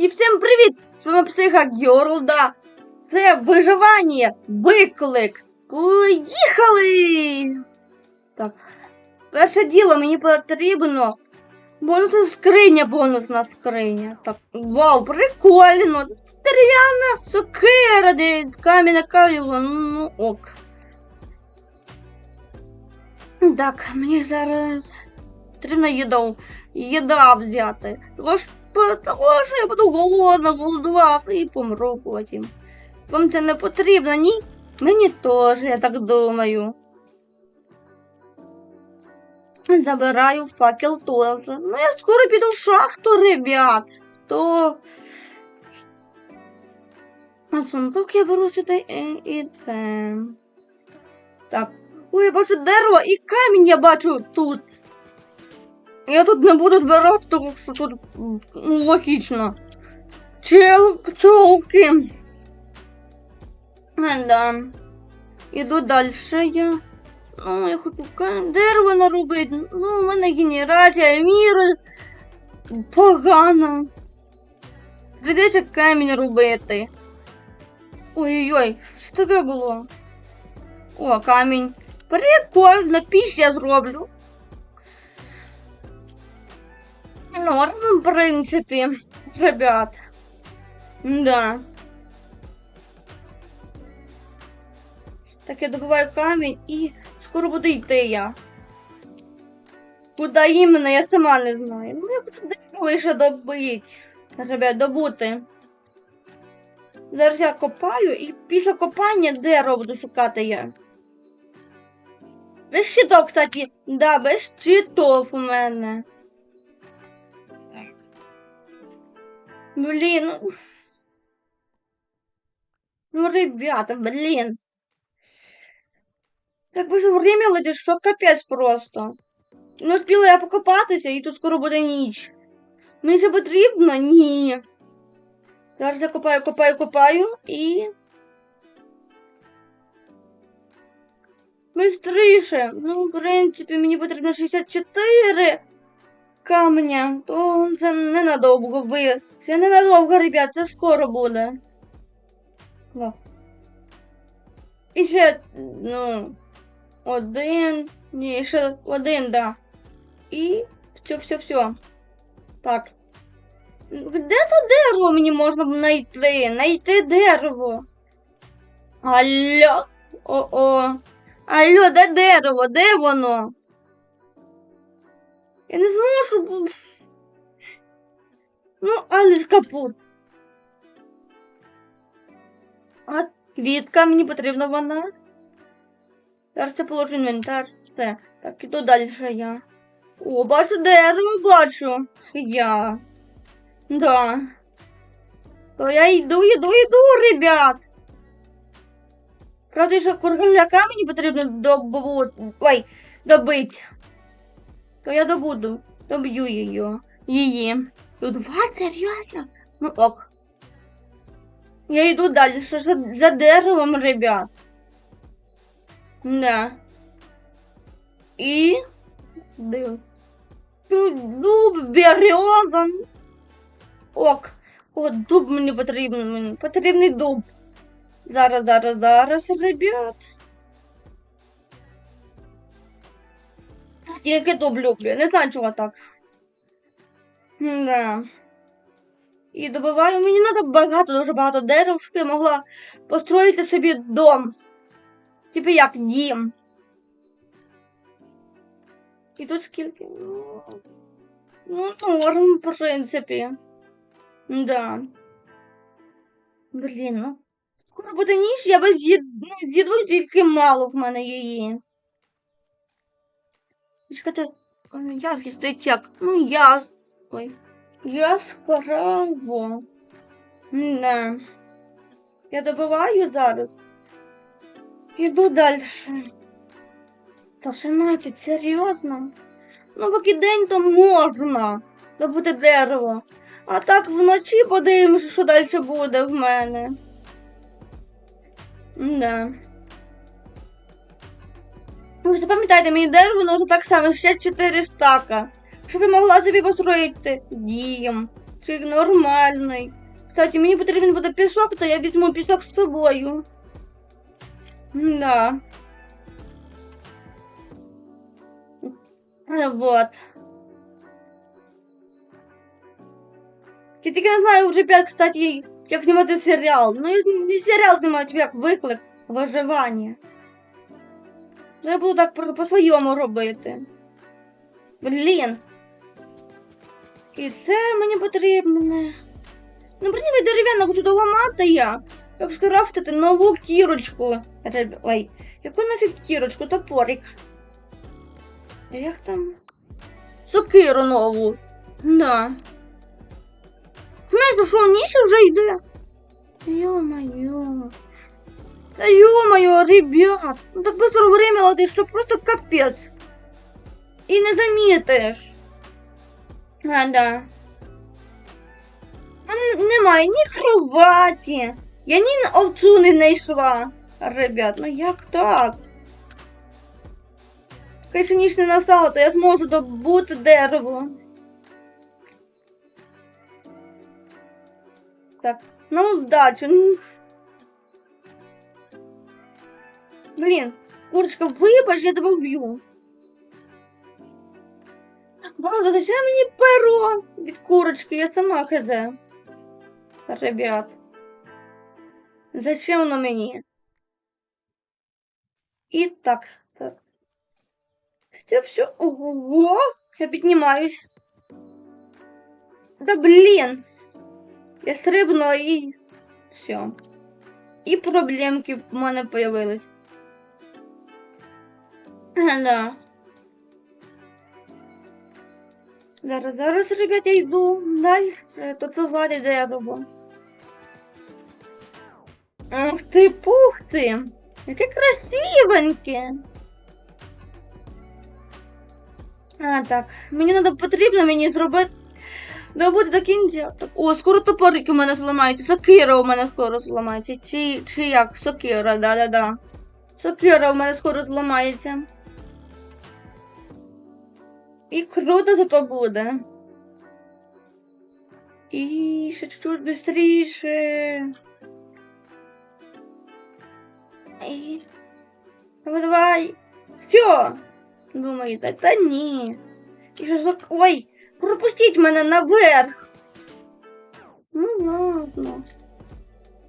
І всім привіт! З вами Психа Гьорлда. Це виживання, виклик. Поїхали! Так. Перше діло мені потрібно. Бонусна скриня, бонусна скриня. Так, вау, прикольно. Дерев'яна сокира, де кам'яна кайло, ну ок. Так, мені зараз потрібно їду, їда взяти. Того ж, того що я буду голодна, голодувати і помру потім. Вам це не потрібно, ні? Мені теж, я так думаю. Забираю факел теж. Ну, я скоро піду в шахту, ребят. То. А сундук я беру сюди і, і це. Так. Ой, я бачу дерево і камінь я бачу тут. Я тут не буду збирати, тому що тут ну, логічно. Чел, пчелки. А, да. Іду далі я. Ну, я хочу дерево наробити. Ну, у мене генерація міру погана. Придеться камінь робити. Ой-ой-ой, що таке було? О, камінь. Прикольно, піч я зроблю. Норм, в принципі, ребят. Да. Так, я добиваю камінь і скоро буду йти я. Куда іменно, я сама не знаю. Ну, я хочу дерево ще добити. Ребят, добути. Зараз я копаю і після копання дерево буду шукати я. Без щиток, кстати. Да, без щитов у мене. Блін. ну. Ребята, блін. Так же время летить, що капець просто. Ну, спіла я покопатися, і тут скоро буде ніч. Мені це потрібно? Ні. Зараз я копаю, копаю, копаю і. Бистріше. Ну, в принципі, мені потрібно 64 камня. То це ненадовго ви. Це ненадовго, ребят, це скоро буде. Да. І ще, ну, один. Ні, ще один, да. І все, все, все. Так. Де то дерево мені можна знайти? Знайти дерево. Алло. О-о. Алло, де дерево? Де воно? Я не зможу. Ну, Аліс капут. А квітка мені потрібна вона. Зараз це положу інвентар, все. Так, іду далі я. О, бачу дерево, бачу. Я. Да. То я йду, йду, йду, ребят. Правда, що кургаляка мені потрібно добути. Ой, добити. То я добуду. Доб'ю її. Її. Тут два, серйозно? Ну ок. Я йду далі, що за, за деревом, ребят. Да. І. Див. Дуб, береза. Ок. О, дуб мені потрібен. Потрібний дуб. Зараз, зараз, зараз, ребят. Тільки дуб люблю. Не знаю, чого так. Да. І добиваю, мені треба багато, дуже багато дерев, щоб я могла построїти собі дом. Типу як дім. І тут скільки? Ну, Ну, норм, в принципі. Да. Блін, ну. Скоро буде ніч, я з'їд... ну, з'їду тільки мало в мене її. Чекайте, стоїть як? Ну, я... Ой. Яскраво. Да. Я добиваю зараз. Іду далі. Та 17, серйозно? Ну, поки день то можна добути дерево. А так вночі подивимося, що далі буде в мене. Да. Запам'ятайте, мені дерево нужно так само ще 4 стака. Щоб я могла собі построїти дім. чи нормальний. Кстати, мені потрібен буде пісок, то я візьму пісок з собою. Да. Е, Вот. Я тільки не знаю, ребят, кстати, як знімати серіал. Ну, не серіал знімати, як виклик виживання. Ну, я буду так по-своєму робити. Блін. І це мені потрібно. Ну, я дерев'яно хочу доламати я. Як скрафтити нову кірочку. Ой, яку нафіг кірочку, топорик. А Як там? Сокиру нову. Да. Смисл, що ніч вже йде? Ё-моё. Та ё-моё, ребят. Ну так быстро время летить, що просто капець. І не замітиш. А, да. А н- Немає ні кроваті. Я ні на овцу не знайшла. Ребят, ну як так? Якщо ніч не настала, то я зможу добути дерево. Так, ну вдачу. Блін, курочка, вибач, я тебе вб'ю. Бога, зачем мені перо від курочки? Я сама хз. Ребят. Зачем воно мені? І так, так. Все, все. Ого! Я піднімаюсь. Да блін. Я стрибнула і все. І проблемки в мене появились. Да. Зараз, зараз, ребят, я йду далі. Це топивати дерево. Ух ти, пух ти! Яке красивеньке! А, так. Мені треба потрібно мені зробити. Добути до кінця. Так, О, скоро топорик у мене зламається. Сокира у мене скоро зламається. Чи, чи як? Сокира, да-да-да. Сокира у мене скоро зламається. І круто зато буде. І ще чуть-чуть швидше. І... Давай, давай. Все. Думаєте, та ні. І що за... Ой, пропустіть мене наверх. Ну ладно.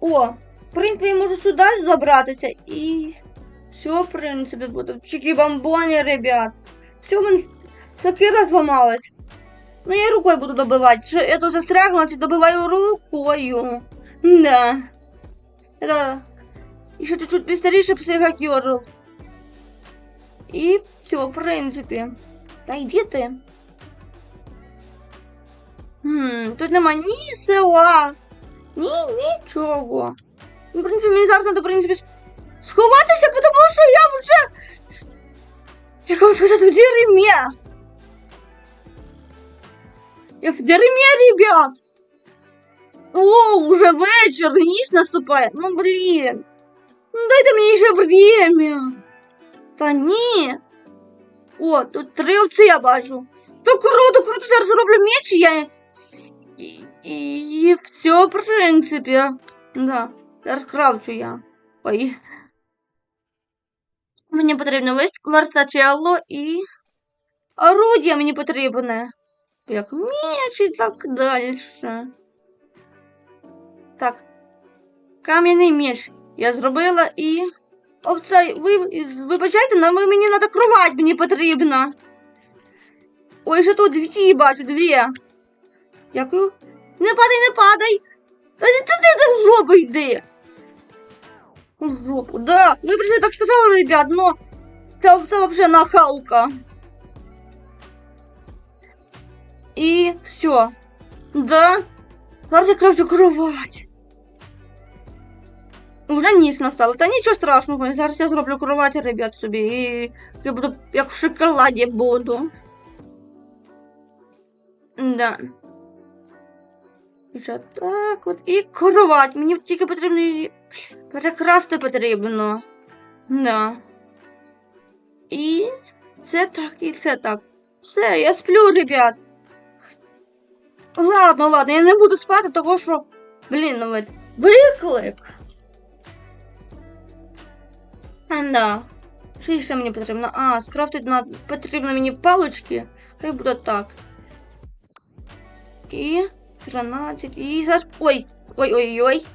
О, в принципі, я можу сюди забратися і... Все, в принципі, буде. Чики-бамбони, ребят. Все, в мене сапіра зламалась. Ну, я рукою буду добивати. Що Я тут застрягла, значить добиваю рукою. Да. Это... Еще чуть-чуть быстрее психокерл. И все, в принципе. Та йди ти. Хм, тут нема ні села, ні нічого. Ну, в принципі, мені зараз треба, в принципі, сховатися, тому що я вже. Як вам сказати, в деревні. Я в деревні, ребят. О, уже вечір, ніч наступає. Ну, блін. Ну, дайте мені ще время. Та ні. О, тут три овці я бачу. То круто, круто, зараз зроблю меч, і я. І, і, і все, в принципі. Да, зараз кравчу я. Ой. Мені потрібно весь верстачело і. Орудія мені потрібне. Як меч і так далі. Так. Кам'яний меч я зробила і. Овця, ви вибачайте, але мені треба кровать, мені потрібна. Ой, ще тут дві бачу, дві. Дякую. Не падай, не падай. Та ти ти в жопу йди. В жопу, да. Вибачте, я так сказала, ребят, но це овця вообще нахалка. І все. Да. Я крафчу кровать. Вже ніч настало. Та нічого страшного. Зараз я зроблю кровать, ребят, собі. І я буду як в шоколаді буду. Да. Ще так от. І кровать. Мені тільки потрібно її перекрасти потрібно. Да. І це так, і це так. Все, я сплю, ребят. Ладно, ладно, я не буду спати, того що. Блін, ну. Виклик. А, да. Що ще мені потрібно? А, скрафтити на... потрібно мені палочки. Хай буде так. І 13. І зараз. Ой! Ой-ой-ой.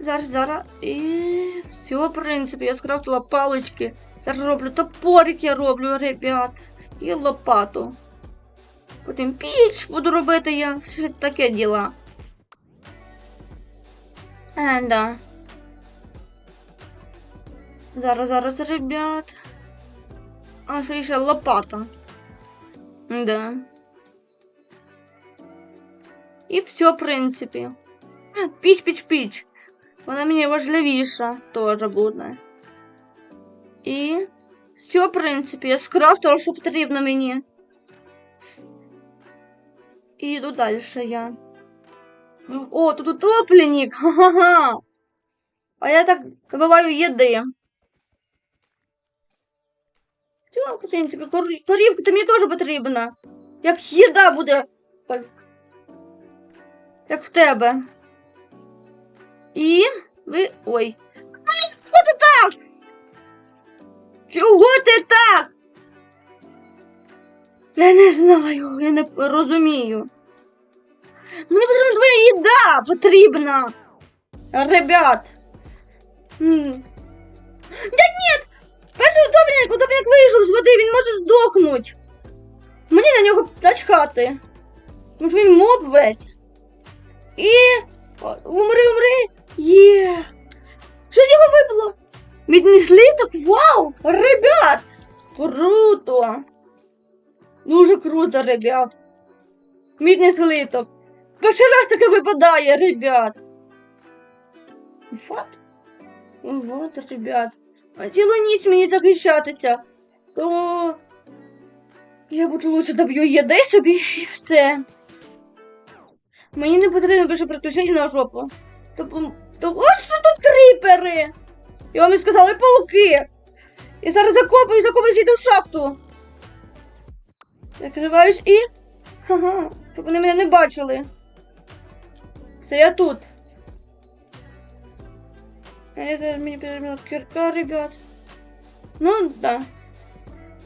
Зараз, зараз. І все, в принципі, я скрафтила палочки. Зараз роблю топорик, я роблю, ребят. І лопату. Потім піч буду робити я. Все таке діла. Е, да. Зараз, зараз, ребят. А ще ще лопата. Да. І все, в принципі. А, Піч, піч, піч. Вона мені важливіша теж буде. І все, в принципі, я скрафтила, що потрібно мені. І йду далі я. О, тут утопленник! Ха-ха-ха! А я так добиваю їди. Все, кор- корівка то мені теж потрібна. Як їда буде. Як в тебе. І ви. Ой. Чого ти так? Чого ти так? Я не знаю, я не розумію. Мені потрібна твоя їда потрібна. Ребят. Да ні! Перший утопленник, утопленник вийшов з води, він може здохнути. Мені на нього начхати. Тому що він моб весь. І. Умри, умри! Є! Що з випало? Мідний слиток? Вау! Ребят! Круто! Дуже круто, ребят. Мідний слиток. Перший раз таке випадає, ребят. Вот. Вот, ребят. А цілу ніч мені захищатися. То я буду лучше доб'ю їди собі і все. Мені не потрібно більше приключень на жопу. То, то ось що тут кріпери. І вам і сказали пауки. І зараз закопаю, закопаю йду в шахту. Закриваюсь і. Ага, щоб вони мене не бачили. Все, я тут. Я зараз мені потрібна кірка, ребят. Ну, да.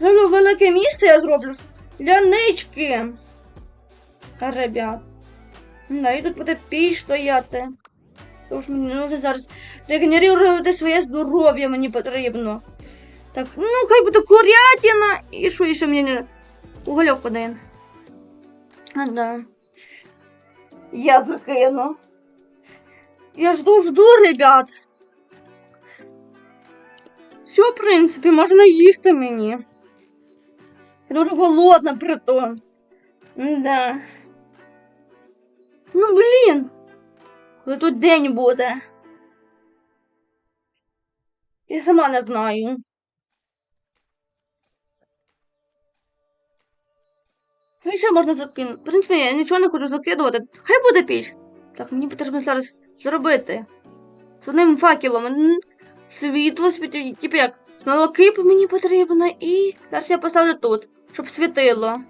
Зроблю велике місце, я зроблю для нички. Ребят. Да, і тут буде піч стояти. Тож мені нужно зараз регенерувати своє здоров'я мені потрібно. Так, ну хай буде курятина і що ще мені не. Угольок один. А, да. Я закину. Я жду, жду, ребят. Все, в принципі, можна їсти мені. Я дуже голодна притом. Да. Ну, блін. Коли тут день буде. Я сама не знаю. Ну і що можна закинути? В принципі, я нічого не хочу закидувати. Хай буде піч. Так, мені потрібно зараз зробити. З одним факелом. Світло світить, типу як молоки мені потрібно, і зараз я поставлю тут, щоб світило.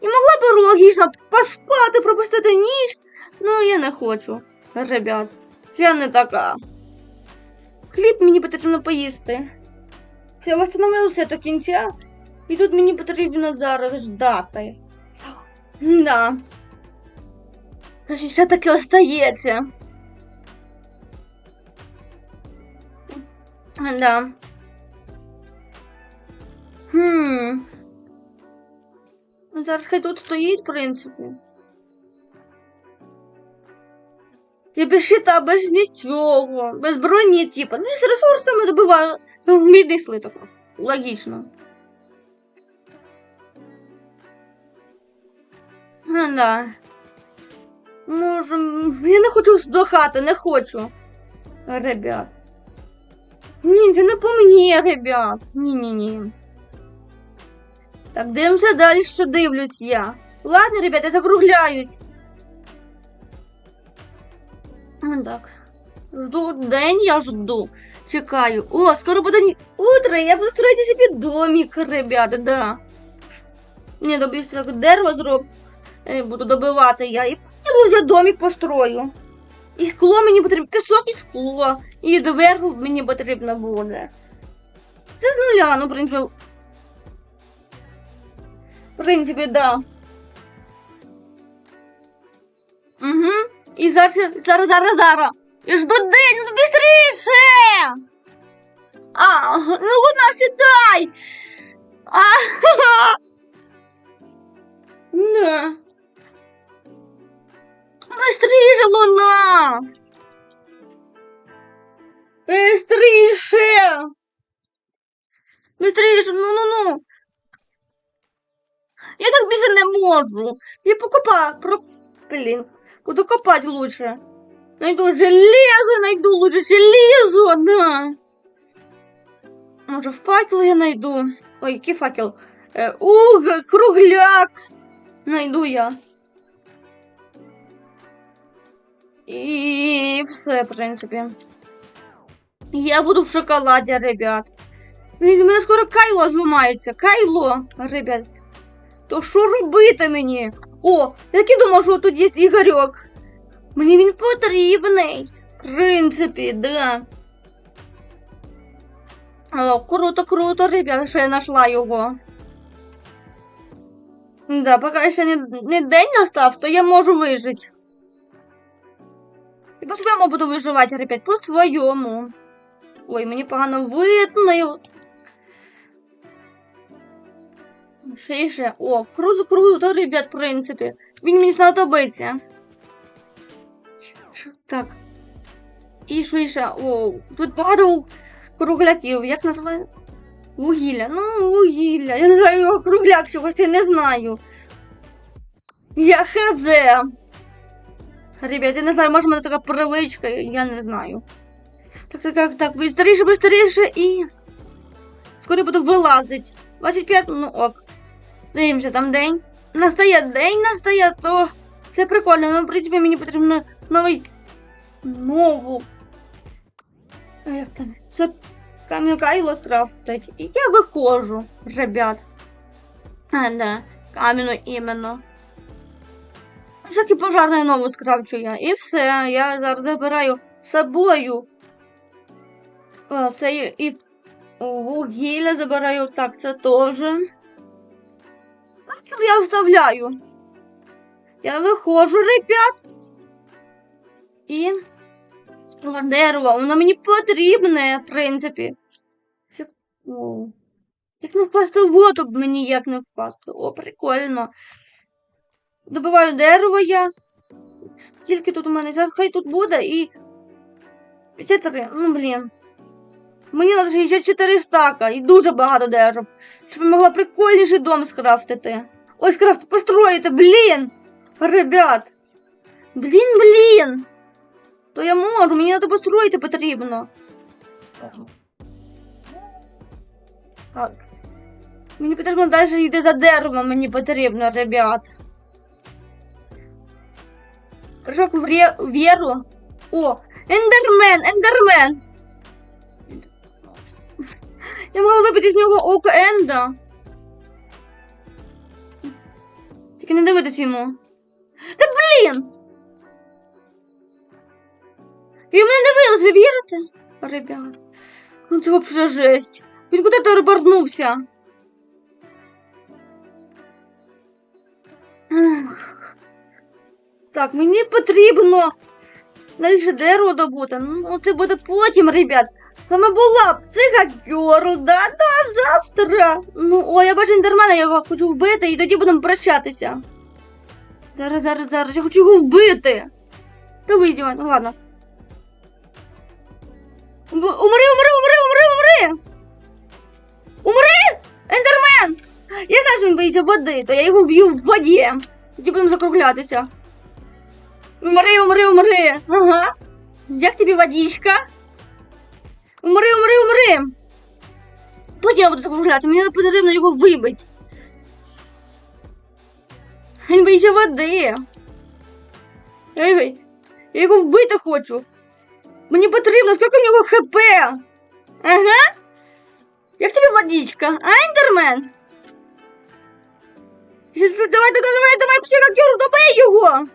І могла б логічно поспати, пропустити ніч. Ну, я не хочу, ребят. Я не така. Хліб мені потрібно поїсти. Я восстановилася до кінця, і тут мені потрібно зараз ждати. Да. Ще таки остається. Да. Хм. Ну, Зараз хай тут стоїть, в принципі. Я щита, без нічого, без броні, типу. Ну, з ресурсами добиваю мідний слиток. Логічно. А, да. Може, я не хочу здохати, не хочу. Ребят. Ні, це не по мені, ребят. Ні-ні-ні. Так, дивимося далі, що дивлюсь я. Ладно, ребят, я закругляюсь. Так. Жду день, я жду. Чекаю. О, скоро буде утро, я буду строить себе домик, ребята, да. Ні, доб'юсь так дерево зроб. е, Буду добивати я. І потім вже домик построю. І скло мені потрібно, пісок і скло. І дверку мені потрібно буде. Це з нуля, ну, в принципі. В принципі, да. Угу. І зараз, зараз, зараз, зараз. І жду день, ну бістріше! А, ну луна, сідай! А, Да. Быстріше, луна! Быстріше! Быстріше, ну-ну-ну! Я так більше не можу. Я покопаю. Про... Блін, буду копати лучше. Найду железо, найду лучше железо, да. Може, факел я найду. Ой, який факел? Е, уг, кругляк. Найду я. І все, в принципі. Я буду в шоколаді, ребят. У мене скоро кайло зламається. Кайло, ребят. То що робити мені? О, я так і думав, що тут є Ігорьок. Мені він потрібний. В принципі, да. О, круто, круто, ребята, що я знайшла його. Да, поки ще не, не день настав, то я можу вижити. І по своєму буду виживати, ребят, по своєму. Ой, мені погано видно. Ще ще. О, круто, круто, ребят, в принципі. Він мені знадобиться. Так. І що? О, тут багато кругляків. Як називається? Вугілля. Ну, вугілля. Я називаю його кругляк, чогось я не знаю. Я хз. Ребят, я не знаю, може в мене така привичка, я не знаю. Так, так, так, так, быстріше, быстріше і. Скоро буду вилазити. 25, ну ок. Дивимося, там день. Настає день, настає, то це прикольно, але в принципі мені потрібно новий. Нову. А як там? Це камінкайло скрафтить. І я виходжу, ребят. А, да. Кам'яну іменно. Всякий пожарний нову скрафчу я. І все. Я зараз забираю з собою. І, і вугілля забираю. Так, це теж. Так, я вставляю. Я виходжу, ребят. І дерево, воно мені потрібне, в принципі. Як, О. як не впасти в воду, б мені як не впасти. О, прикольно. Добиваю дерево я. Скільки тут у мене? Хай тут буде і. 53. Ну, блін. Мені треба 64 стака і дуже багато дерев. Щоб я могла прикольніший дом скрафтити. Ой, скрафт, построїти, блін! Ребят. Блін, блін. То я можу, мені треба построїти потрібно. Так. Мені потрібно далі йти за деревом, мені потрібно, ребят. Прыжок в ре... веру. О, ендермен, ендермен. Я могла вибити з нього око Енда. Тільки не дивитись йому. Та блін! Я мене дивилась, ви вірите? Ребят. Ну це вообще жесть. Він куди то рибарнувся? Так, мені потрібно далі дерево добути. Ну, це буде потім, ребят. Саме була б цига герл, да, да, завтра. Ну, о, я бачу ендермена, я його хочу вбити, і тоді будемо прощатися. Зараз, зараз, зараз, я хочу його вбити. Та вийдемо, ну ладно. Умри, умри, умри, умри, умри! Умри! Ендермен! Я знаю, що він боїться води, то я його вб'ю в воді. Тоді будемо закруглятися. Умри, умри, умри! Ага. Як тобі водичка? Умри, умри, умри! Потім я буду закруглятися, мені потрібно його вибити. Він боїться води. Ей, я його вбити хочу. Мені потрібно, скільки в нього хп. Ага. Як тобі водичка? А, ендермен? Давай, давай, давай, давай, психакеру, добий його!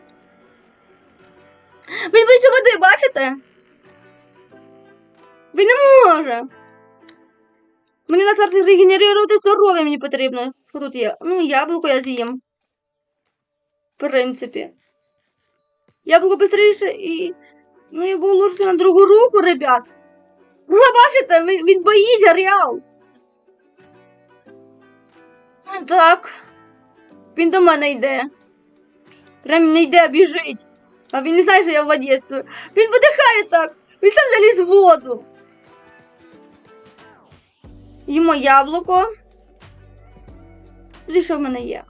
Він боїться води, бачите? Він не може. Мені на карті регенерувати здоров'я мені потрібно. Що тут є? Ну, яблуко я з'їм. В принципі. Яблуко швидше і. Ну, я буду на другу руку, ребят. Ви бачите, він, він боїться реал. Так. Він до мене йде. Прям не йде, біжить. А він не знає, що я в воді стою. Він видихає так. Він сам заліз в воду. Їмо яблуко. Тоді що в мене є?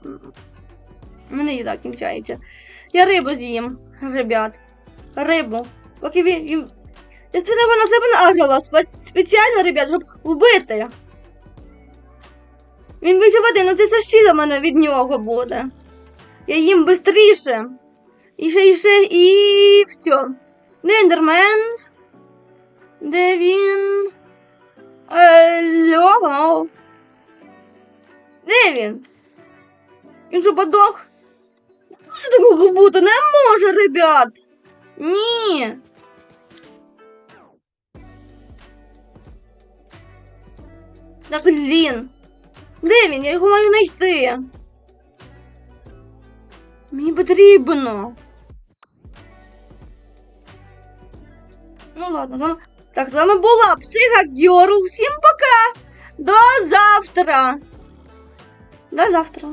У мене їда кінчається. Я рибу з'їм, ребят. Рибу. Поки він. він... Я спеціально на себе награла. Спеціально, ребят, щоб вбити. Він вийде води, ну це в мене від нього буде. Я їм швидше. І ще, і ще, і все. Де ендермен? Де він? Алло? Де він? Він що подох? Не може такого бути, не може, ребят. Ні. Так, блін. Де він? Я його маю знайти. Мені потрібно. Ну ладно, з вами- так, з вами була Психа Гьору. Всім пока! До завтра! До завтра.